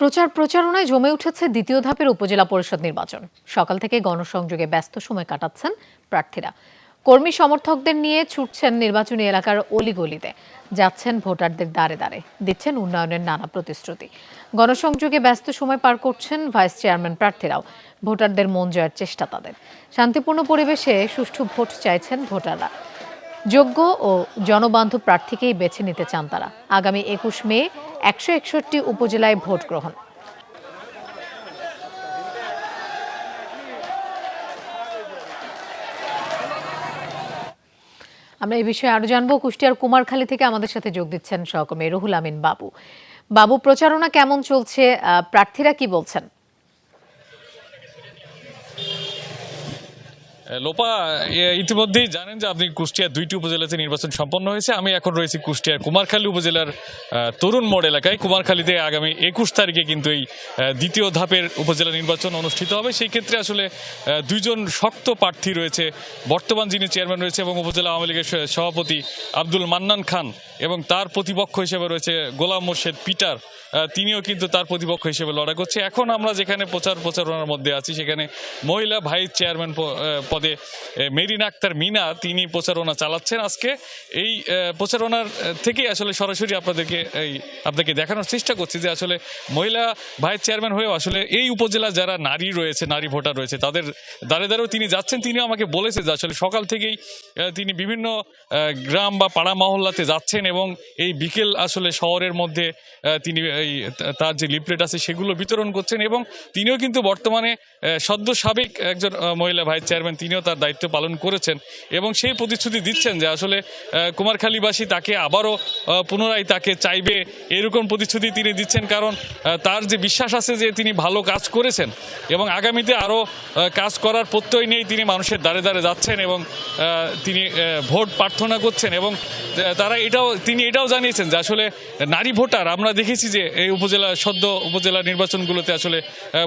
প্রচার প্রচারণায় জমে উঠেছে দ্বিতীয় ধাপের উপজেলা পরিষদ নির্বাচন। সকাল থেকে গণসংযোগে ব্যস্ত সময় কাটাচ্ছেন প্রার্থীরা। কর্মী সমর্থকদের নিয়ে ছুটছেন নির্বাচনী এলাকার অলিগলিতে। যাচ্ছেন ভোটারদের দ্বারে দ্বারে। দিচ্ছেন উন্নয়নের নানা প্রতিশ্রুতি। গণসংযোগে ব্যস্ত সময় পার করছেন ভাইস চেয়ারম্যান প্রার্থীরাও। ভোটারদের মন জয়ের চেষ্টা তাদের। শান্তিপূর্ণ পরিবেশে সুষ্ঠু ভোট চাইছেন ভোটাররা। যোগ্য ও জনবান্ধব প্রার্থীকেই বেছে নিতে চান তারা। আগামী একুশ মে একশো একষট্টি উপজেলায় ভোট গ্রহণ। আমরা এই বিষয়ে আরও জানব। কুষ্টিয়ার কুমারখালী থেকে আমাদের সাথে যোগ দিচ্ছেন সহকর্মী রুহুল আমিন বাবু। বাবু, প্রচারণা কেমন চলছে? প্রার্থীরা কি বলছেন? লোপা ইতিমধ্যেই জানেন যে আপনি কুষ্টিয়ার দুইটি উপজেলাতে নির্বাচন সম্পন্ন হয়েছে। আমি এখন রয়েছি কুষ্টিয়ার কুমারখালী উপজেলার তরুণ মোড় এলাকায়। কুমারখালীতে আগামী একুশ তারিখে কিন্তু এই দ্বিতীয় ধাপের উপজেলা নির্বাচন অনুষ্ঠিত হবে। সেই ক্ষেত্রে আসলে দুইজন শক্ত প্রার্থী রয়েছে। বর্তমান যিনি চেয়ারম্যান রয়েছে এবং উপজেলা আওয়ামী লীগের সভাপতি আব্দুল মান্নান খান এবং তার প্রতিপক্ষ হিসেবে রয়েছে গোলাম মোর্শেদ পিটার। তিনিও কিন্তু তার প্রতিপক্ষ হিসেবে লড়াই করছে। এখন আমরা যেখানে প্রচার প্রচারণার মধ্যে আছি, সেখানে মহিলা ভাইস চেয়ারম্যান পদে মেরিন আক্তার মিনা, তিনি প্রচারণা চালাচ্ছেন। আজকে এই প্রচারণার থেকেই আসলে সরাসরি আপনাদেরকে এই আপনাকে দেখানোর চেষ্টা করছি যে আসলে মহিলা ভাইস চেয়ারম্যান হয়েও আসলে এই উপজেলা যারা নারী রয়েছে, নারী ভোটার রয়েছে, তাদের দাঁড়ে দাঁড়েও তিনি যাচ্ছেন। তিনি আমাকে বলেছে যে আসলে সকাল থেকেই তিনি বিভিন্ন গ্রাম বা পাড়া মহল্লাতে যাচ্ছেন এবং এই বিকেল আসলে শহরের মধ্যে তিনি এই তার যে লিফলেট আছে সেগুলো বিতরণ করছেন এবং তিনিও কিন্তু বর্তমানে সদ্য সাবেক একজন মহিলা ভাইস চেয়ারম্যান। তিনিও তার দায়িত্ব পালন করেছেন এবং সেই প্রতিশ্রুতি দিচ্ছেন যে আসলে কুমারখালীবাসী তাকে আবারও পুনরায় তাকে চাইবে। এরকম প্রতিশ্রুতি তিনি দিচ্ছেন কারণ তার যে বিশ্বাস আছে যে তিনি ভালো কাজ করেছেন এবং আগামীতে আরও কাজ করার প্রত্যয় নিয়েই তিনি মানুষের দ্বারে দ্বারে যাচ্ছেন এবং তিনি ভোট প্রার্থনা করছেন এবং তারা এটাও, তিনি এটাও জানিয়েছেন যে আসলে নারী ভোটার, আমরা দেখেছি যে এই উপজেলা, সদ্য উপজেলা নির্বাচনগুলোতে আসলে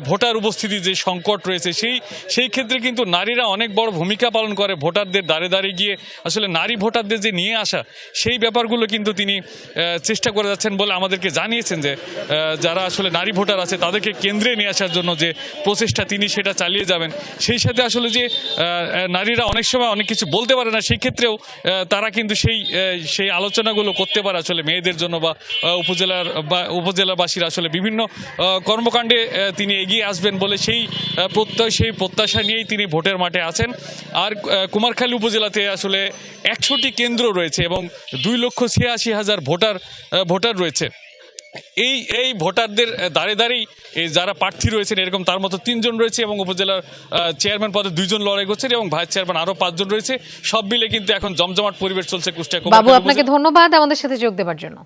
ভোটার উপস্থিতি যে সংকট রয়েছে, সেই সেই ক্ষেত্রে কিন্তু নারীরা অনেক বড় ভূমিকা পালন করে ভোটারদের দ্বারে দ্বারে গিয়ে আসলে নারী ভোটারদের যে নিয়ে আসা, সেই ব্যাপারগুলো কিন্তু তিনি চেষ্টা করে যাচ্ছেন বলে আমাদেরকে জানিয়েছেন যে যারা আসলে নারী ভোটার আছে তাদেরকে কেন্দ্রে নিয়ে আসার জন্য যে প্রচেষ্টা তিনি সেটা চালিয়ে যাবেন। সেই সাথে আসলে যে নারীরা অনেক সময় অনেক কিছু বলতে পারে না, সেই ক্ষেত্রেও তারা কিন্তু সেই সেই আলোচনাগুলো করতে পারে আসলে মেয়েদের জন্য বা উপজেলার বা, উপজেলাবাসীর আসলে বিভিন্ন কর্মকাণ্ডে তিনি এগিয়ে আসবেন বলে সেই প্রত্যয়, সেই প্রত্যাশা নিয়েই তিনি ভোটের মাঠে আছেন। আর কুমারখালী উপজেলাতে আসলে একশোটি কেন্দ্র রয়েছে এবং দুই লক্ষ ছিয়াশি হাজার ভোটার ভোটার রয়েছে। এই এই ভোটারদের দাঁড়ে দাঁড়িয়েই এই যারা প্রার্থী রয়েছেন এরকম তার মতো তিনজন রয়েছে এবং উপজেলার চেয়ারম্যান পদে দুইজন লড়াই করছেন এবং ভাইস চেয়ারম্যান আরও পাঁচজন রয়েছে। সব মিলে কিন্তু এখন জমজমাট পরিবেশ চলছে কুষ্টিয়া বাবু আপনাকে ধন্যবাদ আমাদের সাথে যোগ দেওয়ার জন্য।